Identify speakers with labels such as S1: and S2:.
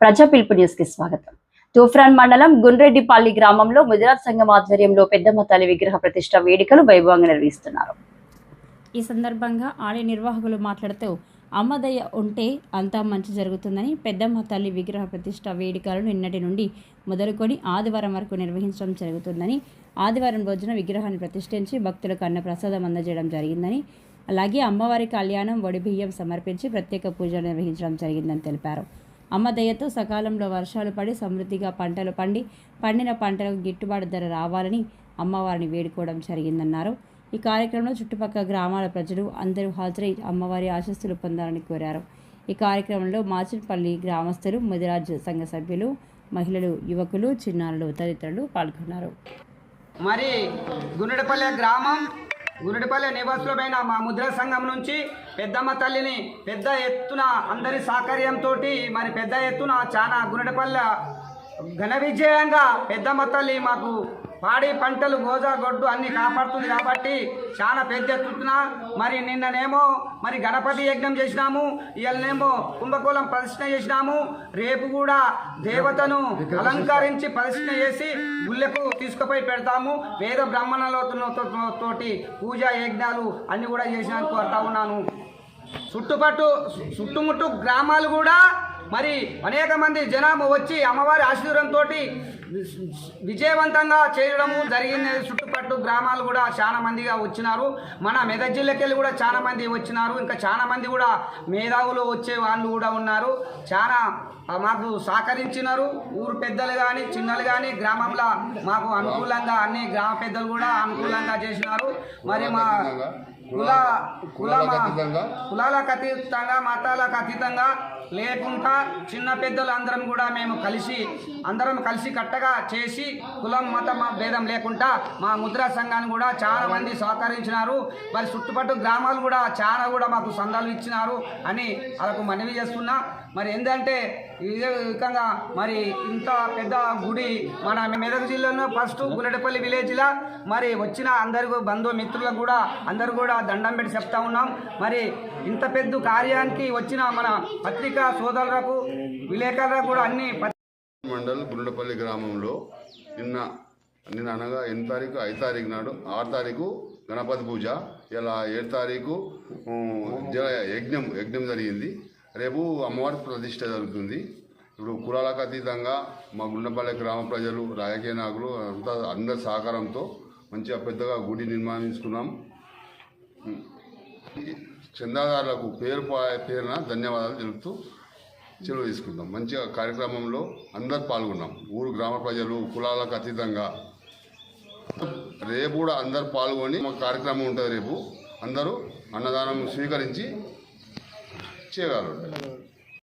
S1: ప్రజా పిలుపు న్యూస్కి స్వాగతం. తూఫ్రాన్ మండలం గుండ్రెడ్డిపల్లి గ్రామంలో గుజరాత్ సంఘం ఆధ్వర్యంలో పెద్దమ్మ తల్లి విగ్రహ ప్రతిష్ట వేడుకలు వైభవంగా నిర్వహిస్తున్నారు.
S2: ఈ సందర్భంగా ఆలయ నిర్వాహకులు మాట్లాడుతూ అమ్మదయ్య ఉంటే అంతా మంచి జరుగుతుందని పెద్దమ్మ తల్లి విగ్రహ ప్రతిష్ట వేడుకలు నిన్నటి నుండి మొదలుకొని ఆదివారం వరకు నిర్వహించడం జరుగుతుందని ఆదివారం రోజున విగ్రహాన్ని ప్రతిష్ఠించి భక్తులకు అన్న ప్రసాదం అందజేయడం జరిగిందని అలాగే అమ్మవారి కళ్యాణం బియ్యం సమర్పించి ప్రత్యేక పూజలు నిర్వహించడం జరిగిందని తెలిపారు. అమ్మ దయతో సకాలంలో వర్షాలు పడి సమృద్ధిగా పంటలు పండి పండిన పంటలకు గిట్టుబాటు ధర రావాలని అమ్మవారిని వేడుకోవడం జరిగిందన్నారు. ఈ కార్యక్రమంలో చుట్టుపక్కల గ్రామాల ప్రజలు అందరూ హాజరై అమ్మవారి ఆశస్సులు పొందాలని కోరారు. ఈ కార్యక్రమంలో మాచిన్పల్లి గ్రామస్తులు ముదిరాజ్ సంఘ సభ్యులు మహిళలు యువకులు చిన్నారులు తదితరులు పాల్గొన్నారు.
S3: మరి గుండెపల్లె గ్రామం గురుడిపల్లి నివాసులమైన మా ముద్ర సంఘం నుంచి పెద్దమ్మ తల్లిని పెద్ద ఎత్తున అందరి సహకార్యంతో మరి పెద్ద ఎత్తున చాలా గురుడిపల్లె ఘన విజయంగా పెద్దమ్మ తల్లి మాకు పాడి పంటలు గోజా గొడ్డు అన్ని కాపాడుతుంది కాబట్టి చాలా పెద్ద ఎత్తున మరి నిన్ననేమో మరి గణపతి యజ్ఞం చేసినాము ఇవాళనేమో కుంభకోళం ప్రదర్శన చేసినాము రేపు కూడా దేవతను అలంకరించి ప్రదర్శన చేసి గుళ్ళకు తీసుకుపోయి పెడతాము. వేద బ్రాహ్మణులతోటి తోటి పూజ యజ్ఞాలు అన్ని కూడా చేసినాను కోరుతా ఉన్నాను. చుట్టుపట్టు చుట్టుముట్టు గ్రామాలు కూడా మరి అనేక మంది జనాభా వచ్చి అమ్మవారి ఆశీర్వాదంతో విజయవంతంగా చేయడము జరిగింది. చుట్టుపట్టు గ్రామాలు కూడా చాలా మందిగా వచ్చినారు. మన మెదక్ జిల్లాకెళ్ళి కూడా చాలా మంది వచ్చినారు. ఇంకా చాలా మంది కూడా మేధావులు వచ్చే వాళ్ళు కూడా ఉన్నారు. చాలా మాకు సహకరించినారు. ఊరు పెద్దలు కానీ చిన్నలు కానీ గ్రామంలో మాకు అనుకూలంగా అన్ని గ్రామ పెద్దలు కూడా అనుకూలంగా చేసినారు. మరి మా కుల కుల కులాలకు అతీతంగా మతాలకు అతీతంగా లేకుండా చిన్న పెద్దలు అందరం కూడా మేము కలిసి అందరం కలిసి కట్టగా చేసి కులం మతం భేదం లేకుండా మా ముద్రా సంఘాన్ని కూడా చాలా మంది సహకరించినారు. మరి చుట్టుపట్టు గ్రామాలు కూడా చాలా కూడా మాకు సందాలు ఇచ్చినారు అని వాళ్ళకు మనవి చేస్తున్నా. మరి ఏంటంటే ఇదే విధంగా మరి ఇంత పెద్ద గుడి మన మెదక్ జిల్లాలో ఫస్ట్ గులడపల్లి విలేజ్లో మరి వచ్చిన అందరు బంధుమిత్రులకు కూడా అందరు కూడా దండం పెట్టి చెప్తా ఉన్నాం. మరి ఇంత పెద్ద కార్యానికి వచ్చిన మన పత్రికా సోదరులకు విలేకరులకు కూడా అన్ని
S4: మండల్ గుండపల్లి గ్రామంలో నిన్న నిన్న అనగా ఎనిమిది తారీఖు ఐదు తారీఖు నాడు ఆరు తారీఖు గణపతి పూజ ఇలా ఏడు తారీఖు యజ్ఞం యజ్ఞం జరిగింది. రేపు అమ్మవారి ప్రతిష్ట జరుగుతుంది. ఇప్పుడు కులాలకు అతీతంగా మా గుండపల్లి గ్రామ ప్రజలు రాజకీయ నాయకులు అంతా అందరి సహకారంతో మంచిగా పెద్దగా గుడి నిర్మాణించుకున్నాం. చందాదారులకు పేరు పేరున ధన్యవాదాలు తెలుపుతూ చెరువు తీసుకుంటాం. మంచిగా కార్యక్రమంలో అందరు పాల్గొన్నాం. ఊరు గ్రామ ప్రజలు కులాలకు అతీతంగా. రేపు కూడా అందరు పాల్గొని మా కార్యక్రమం ఉంటుంది రేపు. అందరూ అన్నదానం స్వీకరించి చేయగలరు